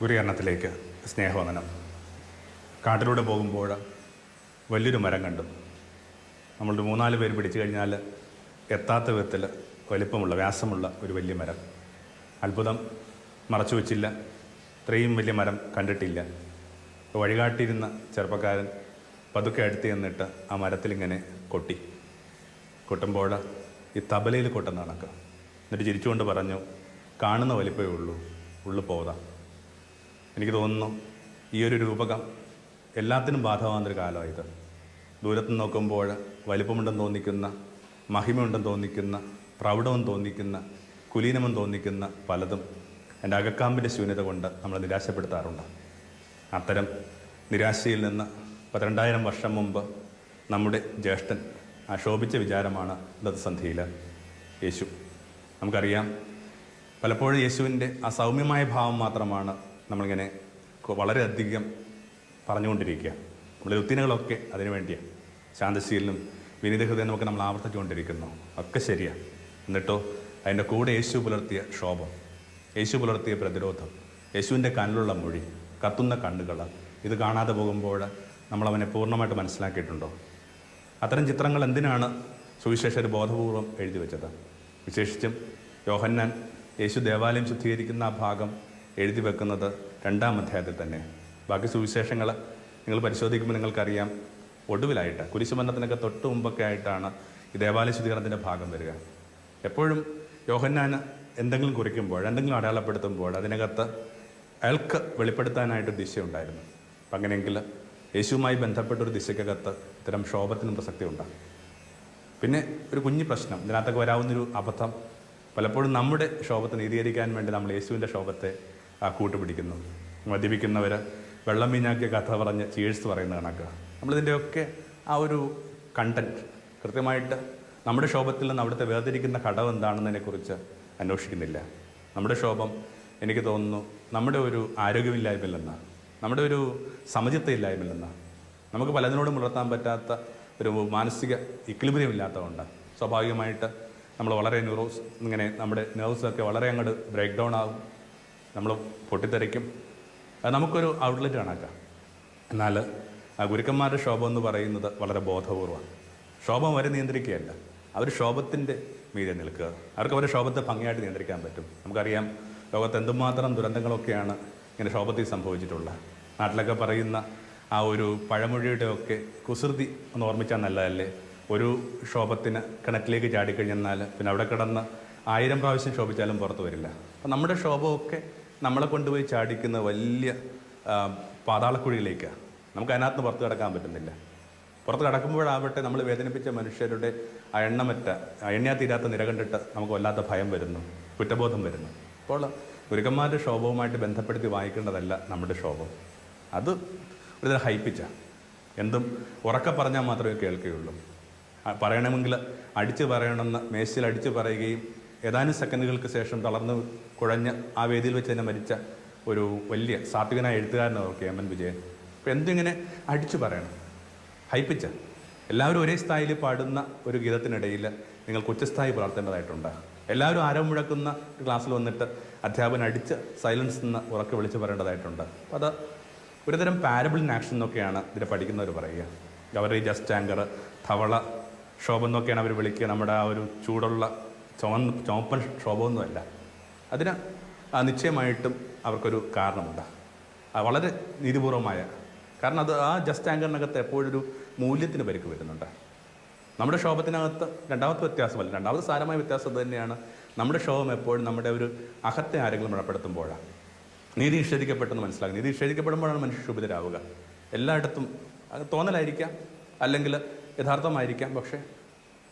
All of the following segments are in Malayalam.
ഗുരുകരണത്തിലേക്ക് സ്നേഹവന്ദനം. കാട്ടിലൂടെ പോകുമ്പോൾ വലിയൊരു മരം കണ്ടു. നമ്മളൊരു മൂന്നാൽ പേര് പിടിച്ചു കഴിഞ്ഞാൽ എത്താത്ത വിധത്തിൽ വലിപ്പമുള്ള വ്യാസമുള്ള ഒരു വലിയ മരം. അത്ഭുതം മറച്ചു വച്ചില്ല. ഇത്രയും വലിയ മരം കണ്ടിട്ടില്ല. വഴികാട്ടിയിരുന്ന ചെറുപ്പക്കാരൻ പതുക്കെ അടുത്ത് ചെന്നിട്ട് ആ മരത്തിലിങ്ങനെ കൊട്ടി. കൊട്ടുമ്പോൾ ഈ തബലയിൽ കൊട്ടുന്ന കണക്ക്. എന്നിട്ട് ചിരിച്ചുകൊണ്ട് പറഞ്ഞു കാണുന്ന വലിപ്പമേ ഉള്ളൂ. ഉള്ളു പോതാ എനിക്ക് തോന്നുന്നു ഈ ഒരു രൂപകം എല്ലാത്തിനും ബാധകമാകുന്നൊരു കാലമായത് ദൂരത്ത് നോക്കുമ്പോൾ വലിപ്പമുണ്ടെന്ന് തോന്നിക്കുന്ന മഹിമയുണ്ടെന്ന് തോന്നിക്കുന്ന പ്രൗഢമെന്ന് തോന്നിക്കുന്ന കുലീനമെന്ന് തോന്നിക്കുന്ന പലതും എന്റെ അകക്കാമ്പിന്റെ ശൂന്യത കൊണ്ട് നമ്മൾ നിരാശപ്പെടുത്താറുണ്ട്. അത്തരം നിരാശയിൽ നിന്ന് പന്ത്രണ്ടായിരം വർഷം മുമ്പ് നമ്മുടെ ജ്യേഷ്ഠൻ ആ വിചാരമാണ് ദത്തസന്ധിയിൽ യേശു. നമുക്കറിയാം പലപ്പോഴും യേശുവിന്റെ ആ സൗമ്യമായ ഭാവം മാത്രമാണ് നമ്മളിങ്ങനെ വളരെയധികം പറഞ്ഞുകൊണ്ടിരിക്കുക. നമ്മുടെ രുത്തിനുകളൊക്കെ അതിനു വേണ്ടിയാണ് ശാന്തശീലനും ഒക്കെ നമ്മൾ ആവർത്തിച്ചുകൊണ്ടിരിക്കുന്നു. ഒക്കെ ശരിയാണ് എന്നിട്ടോ അതിന്റെ കൂടെ യേശു പുലർത്തിയ ക്ഷോഭം യേശു പുലർത്തിയ പ്രതിരോധം യേശുവിന്റെ കണ്ണിലുള്ള മൊഴി കത്തുന്ന കണ്ണുകൾ ഇത് കാണാതെ പോകുമ്പോൾ നമ്മളവനെ പൂർണമായിട്ട് മനസ്സിലാക്കിയിട്ടുണ്ടോ? അത്തരം ചിത്രങ്ങൾ എന്തിനാണ് സുവിശേഷർ ബോധപൂർവം എഴുതി വെച്ചത്? വിശേഷിച്ചും യോഹന്നാൻ യേശു ദേവാലയം ശുദ്ധീകരിക്കുന്ന ആ ഭാഗം എഴുതി വെക്കുന്നത് രണ്ടാം അധ്യായത്തിൽ തന്നെ. ബാക്കി സുവിശേഷങ്ങൾ നിങ്ങൾ പരിശോധിക്കുമ്പോൾ നിങ്ങൾക്കറിയാം. ഒടുവിലായിട്ട് കുരിശുബന്ധത്തിനൊക്കെ തൊട്ട് മുമ്പൊക്കെ ആയിട്ടാണ് ഈ ദേവാലയ ശുദ്ധീകരണത്തിന്റെ ഭാഗം വരിക. എപ്പോഴും യോഹന്നാൻ എന്തെങ്കിലും കുറിക്കുമ്പോൾ എന്തെങ്കിലും അടയാളപ്പെടുത്തുമ്പോൾ അതിനകത്ത് അയാൾക്ക് വെളിപ്പെടുത്താനായിട്ട് ദിശയുണ്ടായിരുന്നു. അപ്പം അങ്ങനെയെങ്കിൽ യേശുവുമായി ബന്ധപ്പെട്ട ഒരു ദിശയ്ക്കകത്ത് ഇത്തരം ക്ഷോഭത്തിനും പ്രസക്തി ഉണ്ടാകും പിന്നെ ഒരു കുഞ്ഞു പ്രശ്നം. ഇതിനകത്തൊക്കെ വരാവുന്നൊരു അബദ്ധം. പലപ്പോഴും നമ്മുടെ ക്ഷോഭത്തെ നീതീകരിക്കാൻ വേണ്ടി നമ്മൾ യേശുവിന്റെ ശോഭത്തെ ആ, കൂട്ടുപിടിക്കുന്നു മദ്യപിക്കുന്നവർ വെള്ളം വീഞ്ഞാക്കിയ കഥ പറഞ്ഞ് ചീഴ്സ് പറയുന്ന കണക്ക്. നമ്മളിതിന്റെയൊക്കെ ആ ഒരു കണ്ടന്റ് കൃത്യമായിട്ട് നമ്മുടെ ശോഭത്തിൽ നിന്ന് അവിടുത്തെ വേർതിരിക്കുന്ന ഘടകം എന്താണെന്നതിനെക്കുറിച്ച് അന്വേഷിക്കുന്നില്ല. നമ്മുടെ ശോഭം എനിക്ക് തോന്നുന്നു നമ്മുടെ ഒരു ആരോഗ്യമില്ലായ്മയിൽ നിന്ന് നമ്മുടെ ഒരു സമചിത്തയില്ലായ്മയിൽ നിന്ന് നമുക്ക് പലതിനോടും പുലർത്താൻ പറ്റാത്ത ഒരു മാനസിക ഇക്ലിബിരിയം ഇല്ലാത്തതുകൊണ്ട് സ്വാഭാവികമായിട്ട് നമ്മൾ വളരെ ന്യൂറോസ് ഇങ്ങനെ നമ്മുടെ നെർവ്സൊക്കെ വളരെ അങ്ങോട്ട് ബ്രേക്ക് ഡൗൺ ആകും നമ്മൾ പൊട്ടിത്തെറിക്കും. അത് നമുക്കൊരു ഔട്ട്ലെറ്റ് കണക്കാം. എന്നാൽ ആ ഗുരുക്കന്മാരുടെ ശോഭം എന്ന് പറയുന്നത് വളരെ ബോധപൂർവമാണ് ശോഭം വരെ നിയന്ത്രിക്കുകയല്ല. അവർ ശോഭത്തിന്റെ മീതെ നിൽക്കുക. അവർക്ക് അവരുടെ ശോഭത്തെ ഭംഗിയായിട്ട് നിയന്ത്രിക്കാൻ പറ്റും. നമുക്കറിയാം ലോകത്ത് എന്തുമാത്രം ദുരന്തങ്ങളൊക്കെയാണ് ഇങ്ങനെ ശോഭത്തിൽ സംഭവിച്ചിട്ടുള്ളത്. നാട്ടിലൊക്കെ പറയുന്ന ആ ഒരു പഴമൊഴിയുടെ ഒക്കെ കുസൃതി ഒന്ന് ഓർമ്മിച്ചാൽ നല്ലതല്ലേ? ഒരു ശോഭത്തിന് കിണറ്റിലേക്ക് ചാടിക്കഴിഞ്ഞെന്നാൽ പിന്നെ അവിടെ കിടന്ന് ആയിരം പ്രാവശ്യം ശോഭിച്ചാലും പുറത്തു വരില്ല. അപ്പം നമ്മുടെ ശോഭമൊക്കെ നമ്മളെ കൊണ്ടുപോയി ചാടിക്കുന്ന വലിയ പാതാളക്കുഴിയിലേക്കാണ് നമുക്ക് അതിനകത്ത് പുറത്ത് കിടക്കാൻ പറ്റുന്നില്ല. പുറത്ത് കിടക്കുമ്പോഴാവട്ടെ നമ്മൾ വേദനിപ്പിച്ച മനുഷ്യരുടെ എണ്ണമറ്റ എണ്ണയാ തീരാത്ത നിര കണ്ടിട്ട് നമുക്ക് വല്ലാത്ത ഭയം വരുന്നു കുറ്റബോധം വരുന്നു. അപ്പോൾ ഗുരുക്കന്മാരുടെ ക്ഷോഭവുമായിട്ട് ബന്ധപ്പെടുത്തി വായിക്കേണ്ടതല്ല നമ്മുടെ ക്ഷോഭം അത് ഒരുതരം ഹൈപ്പിച്ച. എന്തും ഉറക്കെ പറഞ്ഞാൽ മാത്രമേ കേൾക്കുകയുള്ളൂ. പറയണമെങ്കിൽ അടിച്ചു പറയണമെന്ന് മേശയിൽ അടിച്ചു പറയുകയും ഏതാനും സെക്കൻഡുകൾക്ക് ശേഷം തളർന്ന് കുഴഞ്ഞ് ആ വേദിയിൽ വെച്ച് തന്നെ മരിച്ച ഒരു വലിയ സാത്വികനായ എഴുത്തുകാരനാണ് കെ എം എൻ വിജയൻ. അപ്പോൾ എന്തിങ്ങനെ അടിച്ചു പറയണം? ഹൈപ്പിച്ച. എല്ലാവരും ഒരേ സ്ഥായിൽ പാടുന്ന ഒരു ഗീതത്തിനിടയിൽ നിങ്ങൾ ഉച്ചസ്ഥായി പുലർത്തേണ്ടതായിട്ടുണ്ട്? എല്ലാവരും ആരോ മുഴക്കുന്ന ക്ലാസ്സിൽ വന്നിട്ട് അധ്യാപകൻ അടിച്ച് സൈലൻസ് നിന്ന് ഉറക്കെ വിളിച്ച് പറയേണ്ടതായിട്ടുണ്ട്? അത് ഒരുതരം പാരബിൾ ആക്ഷൻ എന്നൊക്കെയാണ് ഇതിനെ പഠിക്കുന്നവർ പറയുക. ഗവറി ജസ്റ്റ് ആങ്കർ ധവള ക്ഷോഭം എന്നൊക്കെയാണ് അവർ വിളിക്കുക. നമ്മുടെ ആ ഒരു ചൂടുള്ള ചുവന്ന് ചുവപ്പൻ ക്ഷോഭമൊന്നുമല്ല. അതിന് നിശ്ചയമായിട്ടും അവർക്കൊരു കാരണമുണ്ട്. വളരെ നീതിപൂർവമായ കാരണം അത് ആ ജസ്റ്റ് ആങ്കറിനകത്ത് എപ്പോഴൊരു മൂല്യത്തിന് പരിക്ക് വരുന്നുണ്ട്. നമ്മുടെ ക്ഷോഭത്തിനകത്ത് രണ്ടാമത്തെ വ്യത്യാസമല്ല രണ്ടാമത്തെ സാരമായ വ്യത്യാസം തന്നെയാണ് നമ്മുടെ ക്ഷോഭം എപ്പോഴും നമ്മുടെ ഒരു അഹത്തെ ആരെങ്കിലും മുഴപ്പെടുത്തുമ്പോഴാണ് നീതി നിഷേധിക്കപ്പെട്ടെന്ന് മനസ്സിലാക്കുക. നീതി നിഷേധിക്കപ്പെടുമ്പോഴാണ് മനുഷ്യ ശുഭിതരാവുക എല്ലായിടത്തും തോന്നലായിരിക്കാം അല്ലെങ്കിൽ യഥാർത്ഥമായിരിക്കാം പക്ഷേ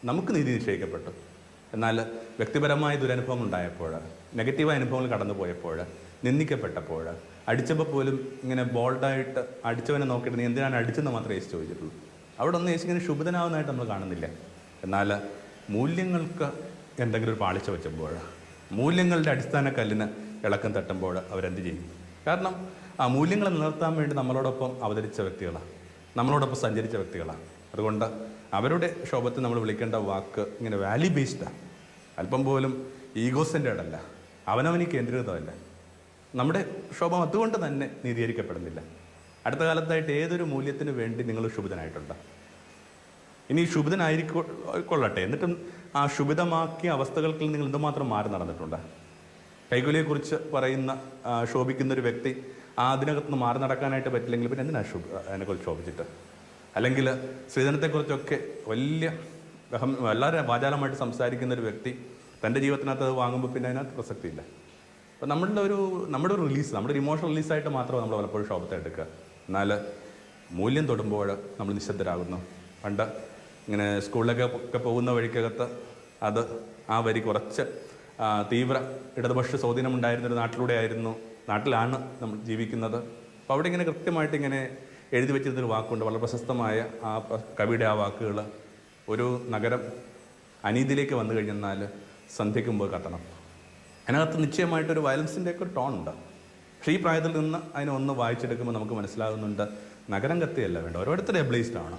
നമുക്ക് നീതി നിശ്ചയിക്കപ്പെട്ടു എന്നാൽ വ്യക്തിപരമായ ദുരനുഭവം ഉണ്ടായപ്പോൾ നെഗറ്റീവ് അനുഭവങ്ങൾ കടന്നു പോയപ്പോൾ നിന്ദിക്കപ്പെട്ടപ്പോൾ അടിച്ചപ്പോൾ പോലും ഇങ്ങനെ ബോൾഡായിട്ട് അടിച്ചവനെ നോക്കിയിട്ട് നീ എന്തിനാണ് അടിച്ചെന്ന് മാത്രമേ യേശു ചോദിച്ചിട്ടുള്ളൂ. അവിടെ ഒന്നും യേശു ഇങ്ങനെ ശുഭിതനാവുന്നതായിട്ട് നമ്മൾ കാണുന്നില്ല. എന്നാൽ മൂല്യങ്ങൾക്ക് എന്തെങ്കിലും ഒരു പാളിച്ച വെച്ചപ്പോൾ മൂല്യങ്ങളുടെ അടിസ്ഥാന കല്ലിന് ഇളക്കം തട്ടുമ്പോൾ അവരെന്ത് ചെയ്യും? കാരണം ആ മൂല്യങ്ങളെ നിലനിർത്താൻ വേണ്ടി നമ്മളോടൊപ്പം അവതരിച്ച വ്യക്തികളാണ് നമ്മളോടൊപ്പം സഞ്ചരിച്ച വ്യക്തികളാണ് അതുകൊണ്ട് അവരുടെ ശോഭത്തെ നമ്മൾ വിളിക്കേണ്ട വാക്ക് ഇങ്ങനെ വാല്യൂ ബേസ്ഡാണ് അല്പം പോലും ഈഗോ സെന്റേഡ് അല്ല അവനവന് കേന്ദ്രീകൃതമല്ല. നമ്മുടെ ക്ഷോഭം അതുകൊണ്ട് തന്നെ നീതീകരിക്കപ്പെടുന്നില്ല. അടുത്ത കാലത്തായിട്ട് ഏതൊരു മൂല്യത്തിന് വേണ്ടി നിങ്ങൾ ക്ഷുഭിതനായിട്ടുണ്ട് ഇനി ക്ഷുഭിതനായിരിക്കൊള്ളട്ടെ എന്നിട്ടും ആ ക്ഷുഭിതമാക്കിയ അവസ്ഥകൾക്ക് നിങ്ങൾ എന്തുമാത്രം മാറി നടന്നിട്ടുണ്ട്? കൈകൂലിയെക്കുറിച്ച് പറയുന്ന ശോഭിക്കുന്ന ഒരു വ്യക്തി ആ അതിനകത്ത് നിന്ന് മാറി നടക്കാനായിട്ട് പറ്റില്ലെങ്കിൽ പിന്നെ എന്തിനാണ് ശുഭ അതിനെക്കുറിച്ച് ശോഭിച്ചിട്ട്? അല്ലെങ്കിൽ സ്ത്രീധനത്തെക്കുറിച്ചൊക്കെ വലിയ ബഹം വളരെ വാചാലമായിട്ട് സംസാരിക്കുന്ന ഒരു വ്യക്തി തന്റെ ജീവിതത്തിനകത്ത് അത് വാങ്ങുമ്പോൾ പിന്നെ അതിനകത്ത് പ്രസക്തിയില്ല. അപ്പോൾ നമ്മളുടെ ഒരു നമ്മുടെ ഒരു റിലീസ് നമ്മുടെ ഒരു ഇമോഷണൽ റിലീസായിട്ട് മാത്രമേ നമ്മൾ പലപ്പോഴും ഷോപ്പത്തെ എടുക്കുക. എന്നാൽ മൂല്യം തൊടുമ്പോൾ നമ്മൾ നിശബ്ദരാകുന്നു. പണ്ട് ഇങ്ങനെ സ്കൂളിലൊക്കെ ഒക്കെ പോകുന്ന വഴിക്കകത്ത് അത് ആ വരി കുറച്ച് തീവ്ര ഇടതുപക്ഷ സ്വാധീനം ഉണ്ടായിരുന്ന ഒരു നാട്ടിലൂടെ ആയിരുന്നു നാട്ടിലാണ് നമ്മൾ ജീവിക്കുന്നത്. അപ്പോൾ അവിടെ ഇങ്ങനെ കൃത്യമായിട്ട് ഇങ്ങനെ എഴുതി വെച്ചിരുന്നൊരു വാക്കുണ്ട്. വളരെ പ്രശസ്തമായ ആ കവിയുടെ ആ വാക്കുകൾ ഒരു നഗരം അനീതിയിലേക്ക് വന്നു കഴിഞ്ഞെന്നാൽ സന്ധ്യയ്ക്ക് മുമ്പ് കത്തണം. അതിനകത്ത് നിശ്ചയമായിട്ടൊരു വയലൻസിന്റെ ഒക്കെ ഒരു ഉണ്ട്. പക്ഷേ ഈ പ്രായത്തിൽ നിന്ന് അതിനെ ഒന്ന് വായിച്ചെടുക്കുമ്പോൾ നമുക്ക് മനസ്സിലാകുന്നുണ്ട് നഗരം കത്തിയല്ല വേണ്ട. ഓരോരുത്തരും എബ്ലേസ്ഡ് ആണ്.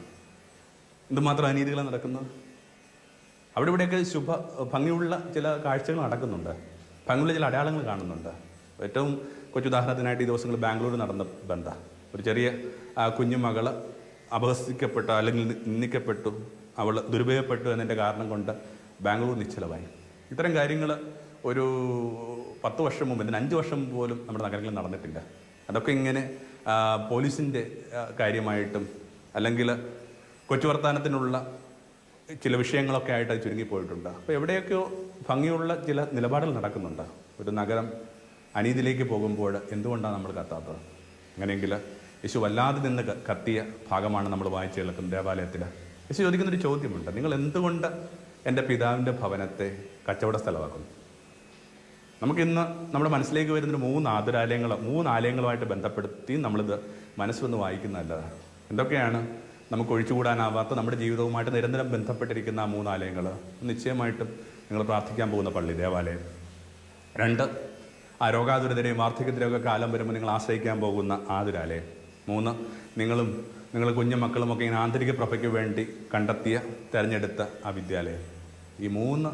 എന്തുമാത്രം അനീതികളാണ് നടക്കുന്നത്? അവിടെ ഇവിടെയൊക്കെ ശുഭ ഭംഗിയുള്ള ചില കാഴ്ചകൾ നടക്കുന്നുണ്ട്. ഭംഗിയുള്ള ചില അടയാളങ്ങൾ കാണുന്നുണ്ട്. ഏറ്റവും കൊച്ചുദാഹരണത്തിനായിട്ട് ഈ ദിവസങ്ങൾ ബാംഗ്ലൂർ നടന്ന ബന്ധ. ഒരു ചെറിയ ആ, കുഞ്ഞു മകൾ അപഹസിക്കപ്പെട്ടു അല്ലെങ്കിൽ നിന്ദിക്കപ്പെട്ടു. അവൾ ദുരുപയോഗപ്പെട്ടു എന്നതിന്റെ കാരണം കൊണ്ട് ബാംഗ്ലൂർ നിശ്ചലമായി. ഇത്തരം കാര്യങ്ങൾ ഒരു പത്ത് വർഷം മുമ്പ് ഇതിന് അഞ്ച് വർഷം പോലും നമ്മുടെ നഗരങ്ങളിൽ നടന്നിട്ടില്ല. അതൊക്കെ ഇങ്ങനെ പോലീസിന്റെ കാര്യമായിട്ടും അല്ലെങ്കിൽ കൊച്ചു വർത്താനത്തിനുള്ള ചില വിഷയങ്ങളൊക്കെ ആയിട്ട് അത് ചുരുങ്ങിപ്പോയിട്ടുണ്ട് അപ്പോൾ എവിടെയൊക്കെയോ ഭംഗിയുള്ള ചില നിലപാടുകൾ നടക്കുന്നുണ്ട്. ഒരു നഗരം അനീതിയിലേക്ക് പോകുമ്പോൾ എന്തുകൊണ്ടാണ് നമ്മൾ കത്താത്തത്? അങ്ങനെയെങ്കിൽ യേശു വല്ലാതെ നിന്ന് കത്തിയ ഭാഗമാണ് നമ്മൾ വായിച്ചു കേൾക്കുന്നത് ദേവാലയത്തിൽ യേശു ചോദിക്കുന്നൊരു ചോദ്യമുണ്ട്. നിങ്ങൾ എന്തുകൊണ്ട് എന്റെ പിതാവിന്റെ ഭവനത്തെ കച്ചവട സ്ഥലമാക്കുന്നു? നമുക്കിന്ന് നമ്മുടെ മനസ്സിലേക്ക് വരുന്നൊരു മൂന്ന് ആതുരാലയങ്ങൾ മൂന്ന് ആലയങ്ങളുമായിട്ട് ബന്ധപ്പെടുത്തി നമ്മളിത് മനസ്സൊന്ന് വായിക്കുന്നതല്ല എന്തൊക്കെയാണ് നമുക്ക് ഒഴിച്ചുകൂടാനാവാത്ത നമ്മുടെ ജീവിതവുമായിട്ട് നിരന്തരം ബന്ധപ്പെട്ടിരിക്കുന്ന ആ മൂന്ന് ആലയങ്ങൾ നിശ്ചയമായിട്ടും നിങ്ങൾ പ്രാർത്ഥിക്കാൻ പോകുന്ന പള്ളി ദേവാലയം. രണ്ട് ആ രോഗാതുരതരെയും വാർദ്ധക്യത്തിന്റെയൊക്കെ കാലം വരുമ്പോൾ നിങ്ങൾ ആശ്രയിക്കാൻ പോകുന്ന ആതുരാലയം. മൂന്ന് നിങ്ങളും നിങ്ങൾ കുഞ്ഞു ഒക്കെ ഇങ്ങനെ ആന്തരിക പ്രഭയ്ക്ക് വേണ്ടി കണ്ടെത്തിയ തിരഞ്ഞെടുത്ത ആ വിദ്യാലയം. ഈ മൂന്ന്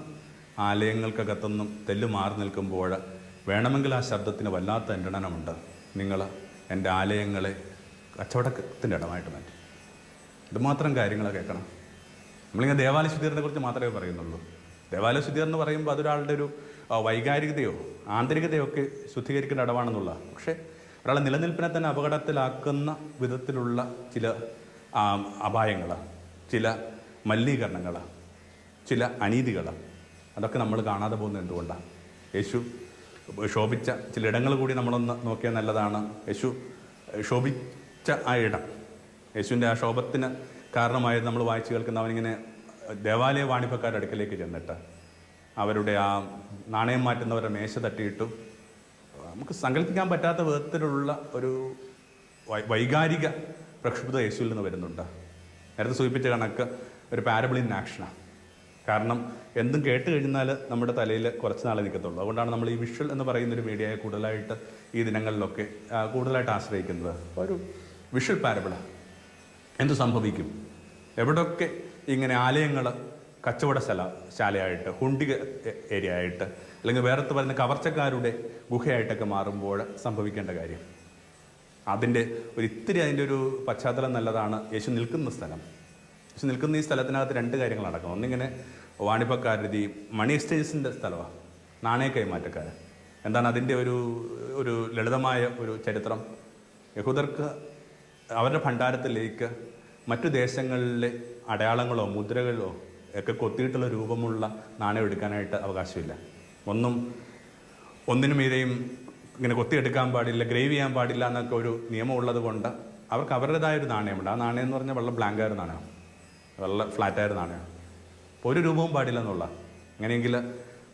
ആലയങ്ങൾക്കകത്തൊന്നും തെല്ലു മാറി നിൽക്കുമ്പോൾ വേണമെങ്കിൽ ആ ശബ്ദത്തിന് വല്ലാത്ത എണ്ണനമുണ്ട് നിങ്ങൾ എന്റെ ആലയങ്ങളെ കച്ചവടത്തിന്റെ ഇടമായിട്ട് മാറ്റി. ഇതുമാത്രം കാര്യങ്ങൾ കേൾക്കണം. നമ്മളിങ്ങനെ ദേവാലയ ശുദ്ധീകരണത്തെ കുറിച്ച് മാത്രമേ പറയുന്നുള്ളൂ. ദേവാലയ ശുദ്ധീകരണം എന്ന് പറയുമ്പോൾ അതൊരാളുടെ ഒരു വൈകാരികതയോ ആന്തരികതയോ ഒക്കെ ശുദ്ധീകരിക്കേണ്ട ഇടമാണെന്നുള്ള. പക്ഷേ ഒരാളെ നിലനിൽപ്പിനെ തന്നെ അപകടത്തിലാക്കുന്ന വിധത്തിലുള്ള ചില അപായങ്ങൾ ചില മലിനീകരണങ്ങൾ ചില അനീതികൾ അതൊക്കെ നമ്മൾ കാണാതെ പോകുന്നത് എന്തുകൊണ്ടാണ് യേശു ശോഭിച്ച ചില ഇടങ്ങൾ കൂടി നമ്മളൊന്ന് നോക്കിയാൽ നല്ലതാണ്. യേശു ശോഭിച്ച ആ ഇടം യേശുവിന്റെ ആ ശോഭത്തിന് കാരണമായത് നമ്മൾ വായിച്ചു കേൾക്കുന്ന അവനിങ്ങനെ ദേവാലയ വാണിഭക്കാരുടെ അടുക്കലേക്ക് ചെന്നിട്ട് അവരുടെ ആ നാണയം മാറ്റുന്നവരുടെ മേശ തട്ടിയിട്ടു നമുക്ക് സങ്കല്പിക്കാൻ പറ്റാത്ത വിധത്തിലുള്ള ഒരു വൈകാരിക പ്രക്ഷുബ്ധത യേശുവിൽ നിന്ന് വരുന്നുണ്ട്. നേരത്തെ സൂചിപ്പിച്ച കണക്ക് ഒരു പാരബിൾ ഇൻ ആക്ഷനാണ് കാരണം എന്തും കേട്ട് കഴിഞ്ഞാൽ നമ്മുടെ തലയിൽ കുറച്ച് നാളെ നിൽക്കത്തുള്ളൂ അതുകൊണ്ടാണ് നമ്മൾ ഈ വിഷ്വൽ എന്ന് പറയുന്ന ഒരു മീഡിയയെ കൂടുതലായിട്ട് ഈ ദിനങ്ങളിലൊക്കെ കൂടുതലായിട്ട് ആശ്രയിക്കുന്നത്. ഒരു വിഷ്വൽ പാരബിളാണ് എന്ത് സംഭവിക്കും? എവിടെയൊക്കെ ഇങ്ങനെ ആലയങ്ങൾ കച്ചവട ശല ശാലയായിട്ട് ഹുണ്ടിക ഏരിയ ആയിട്ട് അല്ലെങ്കിൽ വേറത്ത് പറയുന്ന കവർച്ചക്കാരുടെ ഗുഹയായിട്ടൊക്കെ മാറുമ്പോൾ സംഭവിക്കേണ്ട കാര്യം. അതിന്റെ ഒരു ഇത്തിരി അതിന്റെ ഒരു പശ്ചാത്തലം നല്ലതാണ് യേശു നിൽക്കുന്ന സ്ഥലം. യേശു നിൽക്കുന്ന ഈ സ്ഥലത്തിനകത്ത് രണ്ട് കാര്യങ്ങൾ നടക്കണം ഒന്നിങ്ങനെ വാണിഭക്കാരുടെ ഈ മണി എക്സ്ചേഞ്ചസിന്റെ സ്ഥലമാണ് നാണയ കൈമാറ്റക്കാർ എന്താണ് അതിന്റെ ഒരു ഒരു ലളിതമായ ഒരു ചരിത്രം? യഹൂദർക്ക് അവരുടെ ഭണ്ഡാരത്തിലേക്ക് മറ്റു ദേശങ്ങളിലെ അടയാളങ്ങളോ മുദ്രകളോ ഒക്കെ കൊത്തിയിട്ടുള്ള രൂപമുള്ള നാണയം എടുക്കാനായിട്ട് അവകാശമില്ല. ഒന്നും ഒന്നിനും ഇതേയും ഇങ്ങനെ കൊത്തിയെടുക്കാൻ പാടില്ല ഗ്രേവ് ചെയ്യാൻ പാടില്ല എന്നൊക്കെ ഒരു നിയമം ഉള്ളത് കൊണ്ട് അവർക്ക് അവരുടേതായ ഒരു നാണയമുണ്ട്. ആ നാണയം എന്ന് പറഞ്ഞാൽ വെള്ള ബ്ലാങ്കായ ഒരു നാണയം വെള്ള ഫ്ലാറ്റായ ഒരു നാണയം ഒരു രൂപവും പാടില്ല എന്നുള്ള. അങ്ങനെയെങ്കിൽ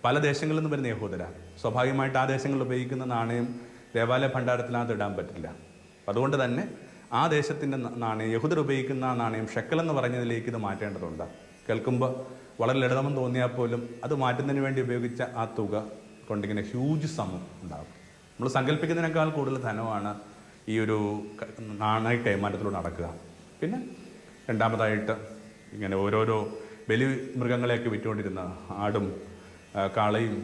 പല ദേശങ്ങളിൽ നിന്നും വരുന്ന യഹൂദര. സ്വാഭാവികമായിട്ട് ആ ദേശങ്ങളിൽ ഉപയോഗിക്കുന്ന നാണയം ദേവാലയ ഭണ്ഡാരത്തിനകത്ത് ഇടാൻ പറ്റില്ല. അതുകൊണ്ട് തന്നെ ആ ദേശത്തിന്റെ നാണയം യഹൂദർ ഉപയോഗിക്കുന്ന നാണയം ഷെക്കൽ എന്ന് പറഞ്ഞതിലേക്ക് ഇത് മാറ്റേണ്ടതുണ്ട്. കേൾക്കുമ്പോൾ വളരെ ലളിതമെന്ന് തോന്നിയാൽ പോലും അത് മാറ്റുന്നതിന് വേണ്ടി ഉപയോഗിച്ച ആ തുക കൊണ്ടിങ്ങനെ ഹ്യൂജ് സമം ഉണ്ടാകും. നമ്മൾ സങ്കല്പിക്കുന്നതിനേക്കാൾ കൂടുതൽ ധനമാണ് ഈ ഒരു നാണയ കൈമാറ്റത്തിലൂടെ നടക്കുക. പിന്നെ രണ്ടാമതായിട്ട് ഇങ്ങനെ ഓരോരോ ബലി മൃഗങ്ങളെയൊക്കെ വിറ്റുകൊണ്ടിരുന്ന ആടും കാളയും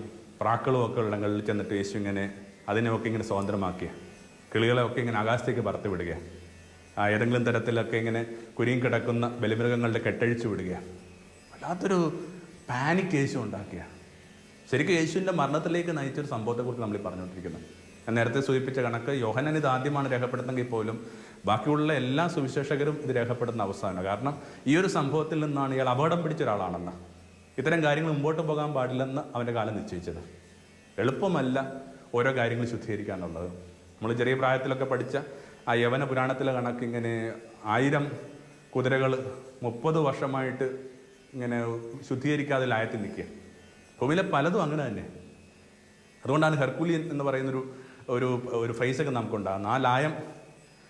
പ്രാക്കളും ഒക്കെ ഉള്ളങ്ങളിൽ ചെന്നിട്ട് യേശു ഇങ്ങനെ അതിനെയൊക്കെ ഇങ്ങനെ സ്വതന്ത്രമാക്കിയ കിളികളെയൊക്കെ ഇങ്ങനെ ആകാശത്തേക്ക് പറത്തി വിടുക ഏതെങ്കിലും തരത്തിലൊക്കെ ഇങ്ങനെ കുരിയും കിടക്കുന്ന ബലിമൃഗങ്ങളുടെ കെട്ടഴിച്ചു വിടുക വല്ലാത്തൊരു പാനിക് യേശു ഉണ്ടാക്കിയ. ശരിക്കും യേശുവിന്റെ മരണത്തിലേക്ക് നയിച്ചൊരു സംഭവത്തെക്കുറിച്ച് നമ്മൾ പറഞ്ഞുകൊണ്ടിരിക്കുന്നത് ഞാൻ നേരത്തെ സൂചിപ്പിച്ച കണക്ക് യോഹനൻ ഇത് ആദ്യമാണ് രേഖപ്പെടുത്തുന്നെങ്കിൽ പോലും ബാക്കിയുള്ള എല്ലാ സുവിശേഷകരും ഇത് രേഖപ്പെടുത്തുന്ന അവസ്ഥയാണ്. കാരണം ഈ ഒരു സംഭവത്തിൽ നിന്നാണ് ഇയാൾ അപകടം പിടിച്ച ഒരാളാണെന്ന് ഇത്തരം കാര്യങ്ങൾ മുമ്പോട്ട് പോകാൻ പാടില്ലെന്ന് അവന്റെ കാലം നിശ്ചയിച്ചത്. എളുപ്പമല്ല ഓരോ കാര്യങ്ങൾ ശുദ്ധീകരിക്കാനുള്ളത് നമ്മൾ ചെറിയ പ്രായത്തിലൊക്കെ പഠിച്ച ആ യവന പുരാണത്തിലെ കണക്ക് ഇങ്ങനെ ആയിരം കുതിരകൾ മുപ്പത് വർഷമായിട്ട് ഇങ്ങനെ ശുദ്ധീകരിക്കാതെ ലായത്തിൽ നിൽക്കുക. ഭൂമിയിലെ പലതും അങ്ങനെ തന്നെ. അതുകൊണ്ടാണ് ഹെർക്കുലിയൻ എന്ന് പറയുന്നൊരു ഒരു ഒരു ഫ്രൈസൊക്കെ നമുക്കുണ്ടാകുന്നത് ആ ലായം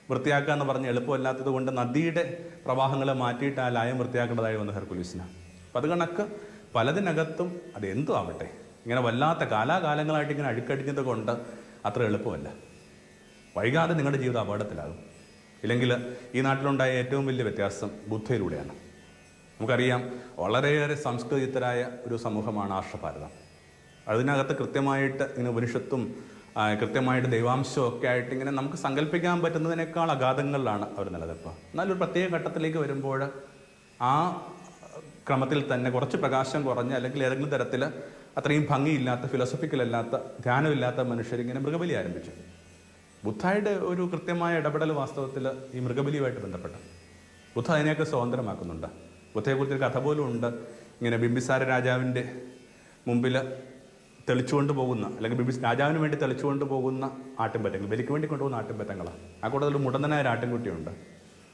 വൃത്തിയാക്കുക എന്ന് പറഞ്ഞ് എളുപ്പമല്ലാത്തത് കൊണ്ട് നദിയുടെ പ്രവാഹങ്ങളെ മാറ്റിയിട്ട് ആ ലായം വൃത്തിയാക്കേണ്ടതായി വന്നു ഹെർക്കുലീസിന്. അപ്പം അത് കണക്ക് പലതിനകത്തും അത് എന്തും ആവട്ടെ. ഇങ്ങനെ വല്ലാത്ത കാലാകാലങ്ങളായിട്ട് ഇങ്ങനെ അഴുക്കടിഞ്ഞത് കൊണ്ട് അത്ര എളുപ്പമല്ല. വൈകാതെ നിങ്ങളുടെ ജീവിതം അപകടത്തിലാകും. ഇല്ലെങ്കിൽ ഈ നാട്ടിലുണ്ടായ ഏറ്റവും വലിയ വ്യത്യാസം ബുദ്ധയിലൂടെയാണ്. നമുക്കറിയാം വളരെയേറെ സംസ്കൃതിത്തരായ ഒരു സമൂഹമാണ് ആർഷഭാരതം. അതിനകത്ത് കൃത്യമായിട്ട് ഇങ്ങനെ ഉപനിഷത്തും കൃത്യമായിട്ട് ദൈവാംശവും ഒക്കെ ആയിട്ട് ഇങ്ങനെ നമുക്ക് സങ്കല്പിക്കാൻ പറ്റുന്നതിനേക്കാൾ അഗാധങ്ങളിലാണ് അവർ നിലനിൽപ്പ്. എന്നാൽ ഒരു പ്രത്യേക ഘട്ടത്തിലേക്ക് വരുമ്പോൾ ആ ക്രമത്തിൽ തന്നെ കുറച്ച് പ്രകാശം കുറഞ്ഞ് അല്ലെങ്കിൽ ഏതെങ്കിലും തരത്തിൽ അത്രയും ഭംഗിയില്ലാത്ത ഫിലോസഫിക്കൽ അല്ലാത്ത ധ്യാനമില്ലാത്ത മനുഷ്യരിങ്ങനെ മൃഗബലി ആരംഭിച്ചു. ബുദ്ധായുടെ ഒരു കൃത്യമായ ഇടപെടൽ വാസ്തവത്തിൽ ഈ മൃഗബലിയുമായിട്ട് ബന്ധപ്പെട്ട്. ബുദ്ധ അതിനെയൊക്കെ സ്വതന്ത്രമാക്കുന്നുണ്ട്. ബുദ്ധയെക്കുറിച്ച് ഒരു കഥ പോലും ഉണ്ട് ഇങ്ങനെ ബിംബിസാര രാജാവിന്റെ മുമ്പിൽ തെളിച്ചുകൊണ്ട് പോകുന്ന അല്ലെങ്കിൽ ബിംബിസ് രാജാവിന് വേണ്ടി തെളിച്ചുകൊണ്ട് പോകുന്ന ആട്ടിൻപറ്റങ്ങൾ ബലിക്ക് വേണ്ടി കൊണ്ടുപോകുന്ന ആട്ടിൻപറ്റങ്ങളാണ്. ആ കൂട്ടത്തിൽ മുടന്തനായ ഒരു ആട്ടിൻകുട്ടിയുണ്ട്.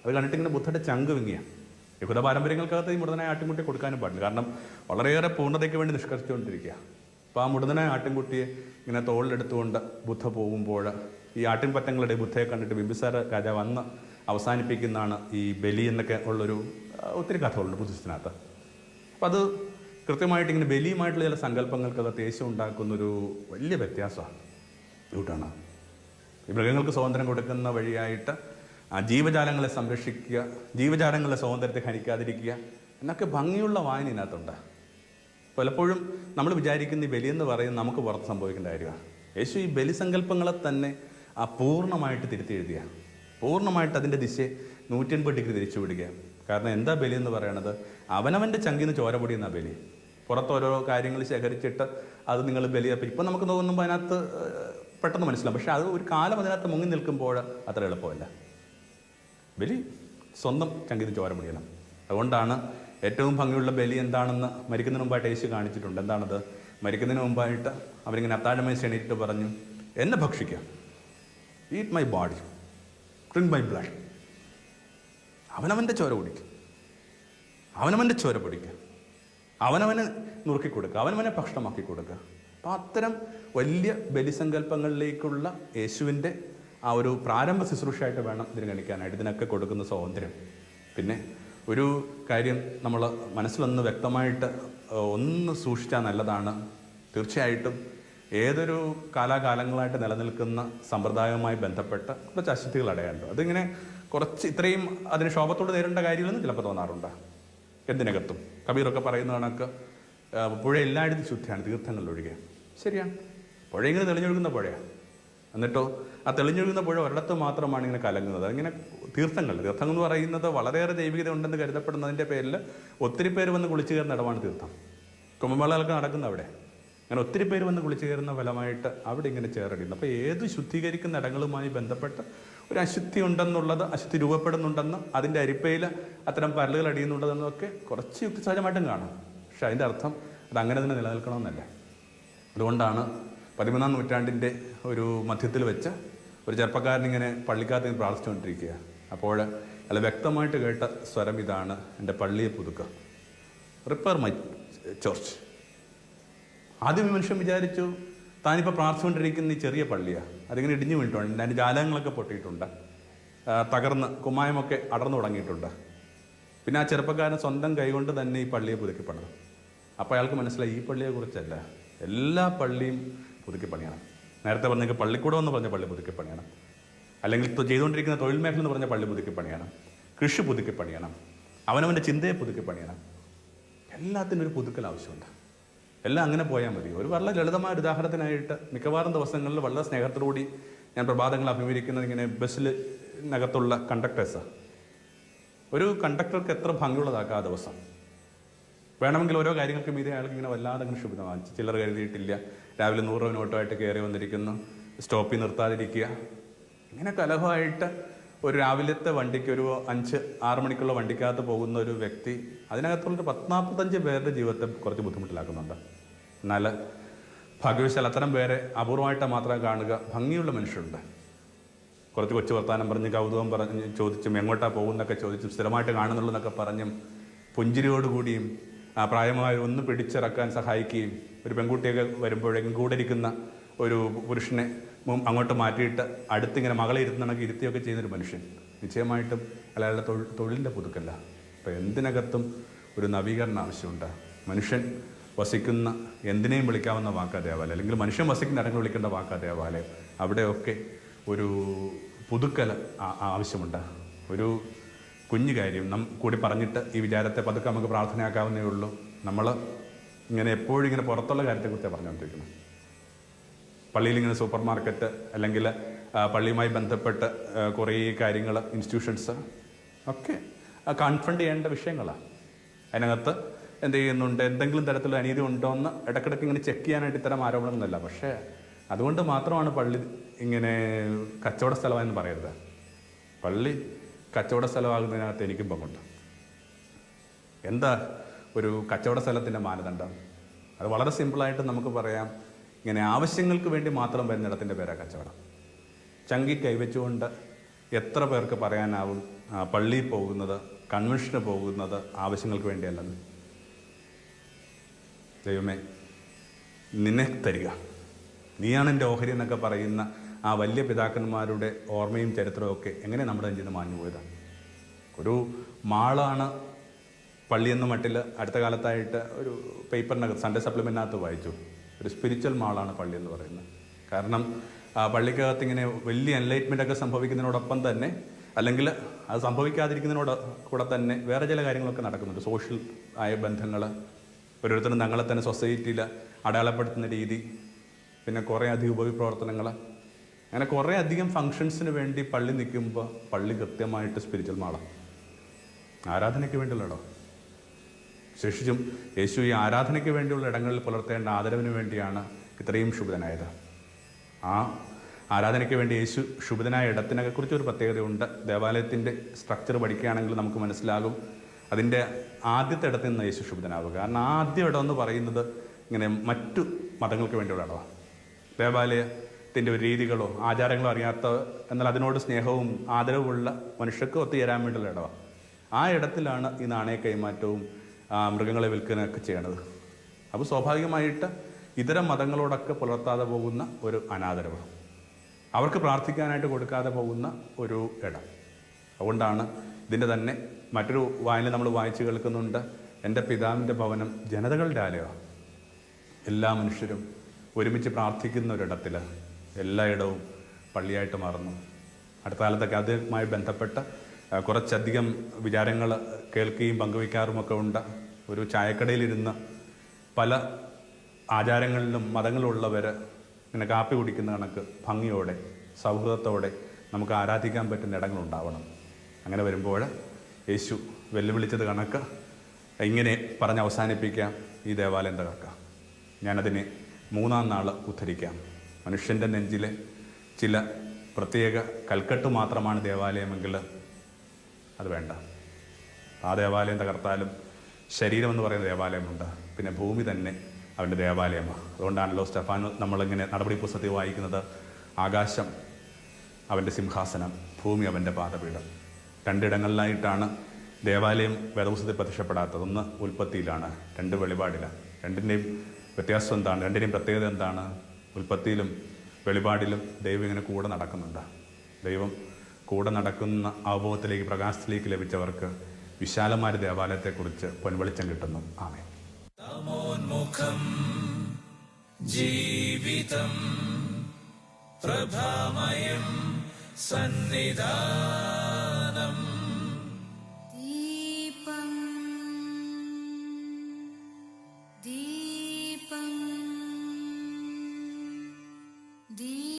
അത് കണ്ടിട്ട് ഇങ്ങനെ ബുദ്ധയുടെ ചങ്ക് വിങ്ങിയാണ് യഹൂദ പാരമ്പര്യങ്ങൾക്കകത്ത് ഈ മുടന്തനായ ആട്ടിൻകുട്ടിയെ കൊടുക്കാനും പാടില്ല. കാരണം വളരെയേറെ പൂർണതയ്ക്ക് വേണ്ടി നിഷ്കർഷിച്ചുകൊണ്ടിരിക്കുക അപ്പോൾ ആ മുടന്തനായ ആട്ടിൻകുട്ടിയെ ഇങ്ങനെ തോളിലെടുത്തുകൊണ്ട് ബുദ്ധ പോകുമ്പോൾ ഈ ആട്ടിൻപറ്റങ്ങളുടെ ബുദ്ധയെ കണ്ടിട്ട് ബിംബിസാര രാജാവ് അന്ന് അവസാനിപ്പിക്കുന്നതാണ് ഈ ബലി എന്നൊക്കെ ഉള്ളൊരു ഒത്തിരി കഥകളുണ്ട് ബുദ്ധിസ്റ്റിനകത്ത് അപ്പം അത് കൃത്യമായിട്ട് ഇങ്ങനെ ബലിയുമായിട്ടുള്ള ചില സങ്കല്പങ്ങൾക്കകത്ത് യേശു ഉണ്ടാക്കുന്നൊരു വലിയ വ്യത്യാസമാണ്. ഇതുകൊണ്ടാണ് ഈ മൃഗങ്ങൾക്ക് സ്വാതന്ത്ര്യം കൊടുക്കുന്ന വഴിയായിട്ട് ആ ജീവജാലങ്ങളെ സംരക്ഷിക്കുക ജീവജാലങ്ങളെ സ്വാതന്ത്ര്യത്തെ ഹനിക്കാതിരിക്കുക എന്നൊക്കെ ഭംഗിയുള്ള വായന ഇതിനകത്തുണ്ട്. പലപ്പോഴും നമ്മൾ വിചാരിക്കുന്ന ഈ ബലിയെന്ന് പറയുന്നത് നമുക്ക് പുറത്ത് സംഭവിക്കേണ്ട കാര്യമാണ്. യേശു ഈ ബലിസങ്കല്പങ്ങളെ തന്നെ പൂർണമായിട്ട് തിരുത്തി എഴുതിയ. പൂർണമായിട്ട് അതിന്റെ ദിശയെ നൂറ്റി എൺപത് ഡിഗ്രി തിരിച്ചു വിടുക. കാരണം എന്താ ബലി എന്ന് പറയണത്? അവനവന്റെ ചങ്കിന്ന് ചോര പൊടിയുന്ന ബലി. പുറത്ത് ഓരോ കാര്യങ്ങൾ ശേഖരിച്ചിട്ട് അത് നിങ്ങൾ ബലി അപ്പം ഇപ്പം നമുക്ക് തോന്നുമ്പോൾ അതിനകത്ത് പെട്ടെന്ന് മനസ്സിലാവും. പക്ഷെ അത് ഒരു കാലം അതിനകത്ത് മുങ്ങി നിൽക്കുമ്പോൾ അത്ര എളുപ്പമല്ല. ബലി സ്വന്തം ചങ്കിന്ന് ചോര പൊടിയണം. അതുകൊണ്ടാണ് ഏറ്റവും ഭംഗിയുള്ള ബലി എന്താണെന്ന് മരിക്കുന്നതിന് മുമ്പായിട്ട് യേശു കാണിച്ചിട്ടുണ്ട്. എന്താണത്? മരിക്കുന്നതിന് മുമ്പായിട്ട് അവരിങ്ങനെ അത്താഴമേ ക്ഷണിച്ചിട്ട് പറഞ്ഞു എന്നെ ഭക്ഷിക്കുക eat my body drink my blood അവനവന്റെ ചോര കുടിക്കും. അവനവന്റെ ചോര പൊടിക്കുക അവനവനെ നുറുക്കി കൊടുക്കുക. അവനവനെ ഭക്ഷണമാക്കി കൊടുക്കുക. അപ്പം അത്തരം വലിയ ബലിസങ്കല്പങ്ങളിലേക്കുള്ള യേശുവിന്റെ ആ ഒരു പ്രാരംഭ ശുശ്രൂഷയായിട്ട് വേണം ഇതിന് ഗണിക്കാനായിട്ട്. ഇതിനൊക്കെ കൊടുക്കുന്ന സ്വാതന്ത്ര്യം. പിന്നെ ഒരു കാര്യം നമ്മൾ മനസ്സിലൊന്ന് വ്യക്തമായിട്ട് ഒന്ന് സൂക്ഷിച്ചാൽ നല്ലതാണ്. തീർച്ചയായിട്ടും ഏതൊരു കാലാകാലങ്ങളായിട്ട് നിലനിൽക്കുന്ന സമ്പ്രദായവുമായി ബന്ധപ്പെട്ട കുറച്ച് അശുദ്ധികൾ അടയാണ്ട് അതിങ്ങനെ കുറച്ച് ഇത്രയും അതിന് ശോഭത്തോട് നേരിടേണ്ട കാര്യങ്ങളെന്ന് ചിലപ്പോൾ തോന്നാറുണ്ട്. എന്തിനകത്തും. കബീറൊക്കെ പറയുന്ന കണക്ക് പുഴ എല്ലായിടത്തും ശുദ്ധിയാണ് തീർത്ഥങ്ങളിലൊഴികെ ശരിയാണ് പുഴ ഇങ്ങനെ തെളിഞ്ഞൊഴുകുന്ന പുഴയാണ് എന്നിട്ടോ ആ തെളിഞ്ഞൊഴുകുന്ന പുഴ ഒരിടത്ത് മാത്രമാണ് ഇങ്ങനെ കലങ്ങുന്നത്. അതിങ്ങനെ തീർത്ഥങ്ങൾ തീർത്ഥം എന്ന് പറയുന്നത് വളരെയേറെ ദൈവികത ഉണ്ടെന്ന് കരുതപ്പെടുന്നതിന്റെ പേരിൽ ഒത്തിരി പേര് വന്ന് കുളിച്ചു കയറുന്ന ഇടമാണ് തീർത്ഥം. കുമ്പമേളകളൊക്കെ നടക്കുന്ന അവിടെ. അങ്ങനെ ഒത്തിരി പേര് വന്ന് കുളിച്ചു കയറുന്ന ഫലമായിട്ട് അവിടെ ഇങ്ങനെ ചേരടിയുന്നു അപ്പോൾ ഏത് ശുദ്ധീകരിക്കുന്ന ഇടങ്ങളുമായി ബന്ധപ്പെട്ട് ഒരു അശുദ്ധി ഉണ്ടെന്നുള്ളത് അശുദ്ധി രൂപപ്പെടുന്നുണ്ടെന്ന് അതിന്റെ അരിപ്പയിൽ അത്തരം പരലുകൾ അടിയുന്നുണ്ടെന്നൊക്കെ കുറച്ച് യുക്തിസഹജമായിട്ടും കാണാം. പക്ഷെ അതിന്റെ അർത്ഥം അത് അങ്ങനെ തന്നെ നിലനിൽക്കണമെന്നല്ല? അതുകൊണ്ടാണ് പതിമൂന്നാം നൂറ്റാണ്ടിന്റെ ഒരു മധ്യത്തിൽ വെച്ച് ഒരു ചെറുപ്പക്കാരൻ ഇങ്ങനെ പള്ളിക്കകത്ത് നിന്ന് പ്രാർത്ഥിച്ചുകൊണ്ടിരിക്കുക. അപ്പോൾ അല്ല വ്യക്തമായിട്ട് കേട്ട സ്വരം ഇതാണ് എന്റെ പള്ളിയെ പുതുക്കുക റിപ്പയർ മൈ ചർച്ച് ആദ്യം മനുഷ്യൻ വിചാരിച്ചു താനിപ്പോൾ പ്രാർത്ഥിച്ചുകൊണ്ടിരിക്കുന്ന ഈ ചെറിയ പള്ളിയാണ് അതിങ്ങനെ ഇടിഞ്ഞു വീണിട്ടുണ്ട്. അതിന്റെ ജാലകങ്ങളൊക്കെ പൊട്ടിയിട്ടുണ്ട്. തകർന്ന് കുമ്മായമൊക്കെ അടർന്നു തുടങ്ങിയിട്ടുണ്ട്. പിന്നെ ആ ചെറുപ്പക്കാരൻ സ്വന്തം കൈകൊണ്ട് തന്നെ ഈ പള്ളിയെ പുതുക്കി അപ്പോൾ അയാൾക്ക് മനസ്സിലായി ഈ പള്ളിയെക്കുറിച്ചല്ല എല്ലാ പള്ളിയും പുതുക്കി പണിയണം നേരത്തെ പറഞ്ഞ പള്ളിക്കൂടം എന്ന് പറഞ്ഞ പള്ളി പുതുക്കി പണിയണം അല്ലെങ്കിൽ ചെയ്തുകൊണ്ടിരിക്കുന്ന തൊഴിൽ മേഖല എന്ന് പറഞ്ഞ പള്ളി പുതുക്കി പണിയണം കൃഷി പുതുക്കി പണിയണം അവനവന്റെ ചിന്തയെ പുതുക്കി പണിയണം എല്ലാത്തിനും ഒരു പുതുക്കൽ ആവശ്യമുണ്ട്. എല്ലാം അങ്ങനെ പോയാൽ മതി. ഒരു വളരെ ലളിതമായ ഉദാഹരണത്തിനായിട്ട് മിക്കവാറും ദിവസങ്ങളിൽ വളരെ സ്നേഹത്തോടുകൂടി ഞാൻ പ്രഭാതങ്ങൾ അഭിമുഖീകരിക്കുന്നത് ഇങ്ങനെ ബസ്സിൽ നകത്തുള്ള കണ്ടക്ടേഴ്സാണ് ഒരു കണ്ടക്ടർക്ക് എത്ര ഭംഗിയുള്ളതാക്കാം ആ ദിവസം? വേണമെങ്കിൽ ഓരോ കാര്യങ്ങൾക്കും മീതെ ആൾക്ക് ഇങ്ങനെ വല്ലാതെ അങ്ങനെ ശുഭിതമാണ് ചിലർ കരുതിയിട്ടില്ല. രാവിലെ നൂറ് രൂപ നോട്ടുമായിട്ട് കയറി വന്നിരിക്കുന്നു. സ്റ്റോപ്പിൽ നിർത്താതിരിക്കുക. ഇങ്ങനെ കലഹമായിട്ട് ഒരു രാവിലത്തെ വണ്ടിക്ക് ഒരു അഞ്ച് ആറ് മണിക്കുള്ള വണ്ടിക്കകത്ത് പോകുന്ന ഒരു വ്യക്തി അതിനകത്തുള്ളൊരു ഒരു നാൽപ്പത്തഞ്ച് പേരുടെ ജീവിതത്തെ കുറച്ച് ബുദ്ധിമുട്ടിലാക്കുന്നുണ്ട്. എന്നാൽ ഭാഗ്യവശാൽ അത്തരം പേരെ അപൂർവമായിട്ട് മാത്രം കാണുക ഭംഗിയുള്ള മനുഷ്യരുണ്ട്. കുറച്ച് കൊച്ചു വർത്താനം പറഞ്ഞ് കൗതുകം പറഞ്ഞ് ചോദിച്ചും എങ്ങോട്ടാണ് പോകുന്നൊക്കെ ചോദിച്ചും സ്ഥിരമായിട്ട് കാണുന്നുള്ളൂ പറഞ്ഞും പുഞ്ചിരിയോടുകൂടിയും പ്രായമായ ഒന്ന് പിടിച്ചിറക്കാൻ സഹായിക്കുകയും ഒരു പെൺകുട്ടിയൊക്കെ വരുമ്പോഴേക്കും കൂടെ ഇരിക്കുന്ന ഒരു പുരുഷനെ അങ്ങോട്ട് മാറ്റിയിട്ട് അടുത്തിങ്ങനെ മകളെ ഇരുത്തണമെങ്കിൽ ഇരുത്തിയൊക്കെ ചെയ്യുന്നൊരു മനുഷ്യൻ. നിശ്ചയമായിട്ടും അയാളുടെ തൊഴിൽ തൊഴിലിന്റെ പുതുക്കല്ല. അപ്പോൾ എന്തിനകത്തും ഒരു നവീകരണം ആവശ്യമുണ്ട്. മനുഷ്യൻ വസിക്കുന്ന എന്തിനേയും വിളിക്കാവുന്ന വാക്കാ ദേവാലയം അല്ലെങ്കിൽ മനുഷ്യൻ വസിക്കുന്ന ഇടങ്ങൾ വിളിക്കേണ്ട വാക്കാ ദേവാലയം അവിടെയൊക്കെ ഒരു പുതുക്കൽ ആവശ്യമുണ്ട്. ഒരു കുഞ്ഞു കാര്യം നം കൂടി പറഞ്ഞിട്ട് ഈ വിചാരത്തെ പതുക്കെ നമുക്ക് പ്രാർത്ഥനയാക്കാവുന്നേ ഉള്ളൂ. നമ്മൾ ഇങ്ങനെ എപ്പോഴും ഇങ്ങനെ പുറത്തുള്ള കാര്യത്തെക്കുറിച്ചാണ് പറഞ്ഞുകൊണ്ടിരിക്കുന്നത്. പള്ളിയിൽ ഇങ്ങനെ സൂപ്പർ മാർക്കറ്റ് അല്ലെങ്കിൽ പള്ളിയുമായി ബന്ധപ്പെട്ട് കുറേ കാര്യങ്ങൾ ഇൻസ്റ്റിറ്റ്യൂഷൻസ് ഒക്കെ കൺഫ്രണ്ട് ചെയ്യേണ്ട വിഷയങ്ങളാണ് അതിനകത്ത് എന്ത് ചെയ്യുന്നുണ്ട്? എന്തെങ്കിലും തരത്തിലുള്ള അനീതി ഉണ്ടോ എന്ന് ഇടയ്ക്കിടയ്ക്ക് ഇങ്ങനെ ചെക്ക് ചെയ്യാനായിട്ട് ഇത്തരം ആരോപണമൊന്നുമല്ല പക്ഷേ അതുകൊണ്ട് മാത്രമാണ് പള്ളി ഇങ്ങനെ കച്ചവട സ്ഥലമായെന്ന് പറയരുത്. പള്ളി കച്ചവട സ്ഥലമാകുന്നതിനകത്ത് എനിക്കും പങ്കുണ്ട് എന്താ ഒരു കച്ചവട സ്ഥലത്തിന്റെ മാനദണ്ഡം? അത് വളരെ സിമ്പിളായിട്ട് നമുക്ക് പറയാം. ഇങ്ങനെ ആവശ്യങ്ങൾക്ക് വേണ്ടി മാത്രം വരുന്നിടത്തിന്റെ പേരാ കച്ചവടം. ചങ്കി കൈവച്ചുകൊണ്ട് എത്ര പേർക്ക് പറയാനാവും പള്ളിയിൽ പോകുന്നത് കൺവെൻഷന് പോകുന്നത് ആവശ്യങ്ങൾക്ക് വേണ്ടിയല്ലെന്ന് ദൈവമേ നിന്നെ തരിക. നീയാണ് എന്റെ ഓഹരി എന്നൊക്കെ പറയുന്ന ആ വലിയ പിതാക്കന്മാരുടെ ഓർമ്മയും ചരിത്രവും ഒക്കെ എങ്ങനെ നമ്മുടെ അഞ്ചിന് മാഞ്ഞു പോയതാണ് ഒരു മാളാണ് പള്ളിയെന്ന മട്ടിൽ അടുത്ത കാലത്തായിട്ട് ഒരു പേപ്പറിനകത്ത് സൺഡേ സപ്ലിമെന്റിനകത്ത് വായിച്ചു. ഒരു സ്പിരിച്വൽ മാളാണ് പള്ളി എന്ന് പറയുന്നത്. കാരണം പള്ളിക്കകത്ത് ഇങ്ങനെ വലിയ എൻലൈറ്റ്മെന്റ് ഒക്കെ സംഭവിക്കുന്നതിനോടൊപ്പം തന്നെ അല്ലെങ്കിൽ അത് സംഭവിക്കാതിരിക്കുന്നതിനോട് കൂടെ തന്നെ വേറെ ചില കാര്യങ്ങളൊക്കെ നടക്കുന്നുണ്ട്. സോഷ്യൽ ആയ ബന്ധങ്ങൾ ഓരോരുത്തരും തങ്ങളെ തന്നെ സൊസൈറ്റിയിൽ അടയാളപ്പെടുത്തുന്ന രീതി പിന്നെ കുറേ അധികം ഉപവിപ്രവർത്തനങ്ങൾ അങ്ങനെ കുറേ അധികം ഫങ്ഷൻസിന് വേണ്ടി പള്ളി നിൽക്കുമ്പോൾ പള്ളി കൃത്യമായിട്ട് സ്പിരിച്വൽ മാളാണ് ആരാധനയ്ക്ക് വേണ്ടിയുള്ളടോ ശേഷിച്ചും യേശു ഈ ആരാധനയ്ക്ക് വേണ്ടിയുള്ള ഇടങ്ങളിൽ പുലർത്തേണ്ട ആദരവിന് വേണ്ടിയാണ് ഇത്രയും ശുഭിതനായത് ആ ആരാധനയ്ക്ക് വേണ്ടി യേശു ശുഭിതനായ ഇടത്തിനെക്കുറിച്ച് ഒരു പ്രത്യേകതയുണ്ട്. ദേവാലയത്തിന്റെ സ്ട്രക്ചർ പഠിക്കുകയാണെങ്കിൽ നമുക്ക് മനസ്സിലാകും. അതിന്റെ ആദ്യത്തെ ഇടത്തിൽ നിന്ന് യേശു ശുഭിതനാവുക കാരണം ആദ്യ ഇടം എന്ന് പറയുന്നത് ഇങ്ങനെ മറ്റു മതങ്ങൾക്ക് വേണ്ടിയുള്ള ഇടമാണ് ദേവാലയത്തിന്റെ ഒരു രീതികളോ ആചാരങ്ങളോ അറിയാത്ത എന്നാൽ അതിനോട് സ്നേഹവും ആദരവുമുള്ള മനുഷ്യർക്ക് ഒത്തുചേരാൻ വേണ്ടിയുള്ള ഇടമാണ് ആ ഇടത്തിലാണ് ഈ നാണയ കൈമാറ്റവും മൃഗങ്ങളെ വിൽക്കാനൊക്കെ ചെയ്യണത്. അപ്പോൾ സ്വാഭാവികമായിട്ട് ഇതര മതങ്ങളോടൊക്കെ പുലർത്താതെ പോകുന്ന ഒരു അനാദരവ്. അവർക്ക് പ്രാർത്ഥിക്കാനായിട്ട് കൊടുക്കാതെ പോകുന്ന ഒരു ഇടം. അതുകൊണ്ടാണ് ഇതിന്റെ തന്നെ മറ്റൊരു വായന നമ്മൾ വായിച്ചു കേൾക്കുന്നുണ്ട്. എന്റെ പിതാവിന്റെ ഭവനം ജനതകളുടെ ആലയമാണ്. എല്ലാ മനുഷ്യരും ഒരുമിച്ച് പ്രാർത്ഥിക്കുന്ന ഒരിടത്തിൽ എല്ലായിടവും പള്ളിയായിട്ട് മാറുന്നു. അടുത്ത കാലത്തൊക്കെ അതുമായി ബന്ധപ്പെട്ട കുറച്ചധികം വിചാരങ്ങൾ കേൾക്കുകയും പങ്കുവയ്ക്കാറുമൊക്കെ ഉണ്ട്. ഒരു ചായക്കടയിലിരുന്ന് പല ആചാരങ്ങളിലും മതങ്ങളിലുള്ളവർ ഇങ്ങനെ കാപ്പി കുടിക്കുന്ന കണക്ക് ഭംഗിയോടെ സൗഹൃദത്തോടെ നമുക്ക് ആരാധിക്കാൻ പറ്റുന്ന ഇടങ്ങളുണ്ടാവണം. അങ്ങനെ വരുമ്പോൾ യേശു വെല്ലുവിളിച്ചത് കണക്ക് ഇങ്ങനെ പറഞ്ഞ് അവസാനിപ്പിക്കാം ഈ ദേവാലയം തകർക്കാം. ഞാനതിനെ മൂന്നാം നാൾ ഉദ്ധരിക്കാം. മനുഷ്യന്റെ നെഞ്ചിലെ ചില പ്രത്യേക കൽക്കെട്ട് മാത്രമാണ് ദേവാലയമെങ്കിൽ അത് വേണ്ട. ആ ദേവാലയം തകർത്താലും ശരീരം എന്ന് പറയുന്ന ദേവാലയമുണ്ട്. പിന്നെ ഭൂമി തന്നെ അവന്റെ ദേവാലയമാണ്. അതുകൊണ്ടാണല്ലോ സ്റ്റെഫാൻ നമ്മളിങ്ങനെ നടപടി പുസ്തകത്തിൽ വായിക്കുന്നത്. ആകാശം അവന്റെ സിംഹാസനം ഭൂമി അവന്റെ പാദപീഠം. രണ്ടിടങ്ങളിലായിട്ടാണ് ദേവാലയം വേദപുസ്തകത്തിൽ പ്രത്യക്ഷപ്പെടാത്തത്. ഒന്ന് ഉൽപ്പത്തിയിലാണ് രണ്ട് വെളിപാടിലാണ്. രണ്ടിന്റെയും വ്യത്യാസം എന്താണ്? രണ്ടിന്റെയും പ്രത്യേകത എന്താണ്? ഉൽപ്പത്തിയിലും വെളിപാടിലും ദൈവം ഇങ്ങനെ കൂടെ നടക്കുന്നുണ്ട്. ദൈവം കൂടെ നടക്കുന്ന അവബോധത്തിലേക്ക് പ്രകാശത്തിലേക്ക് ലഭിച്ചവർക്ക് വിശാലമായ ദേവാലയത്തെക്കുറിച്ച് പൊൻവെളിച്ചം കിട്ടുന്നു. ആമേ ജീവിതം പ്രഭാമയം സന്നിധാ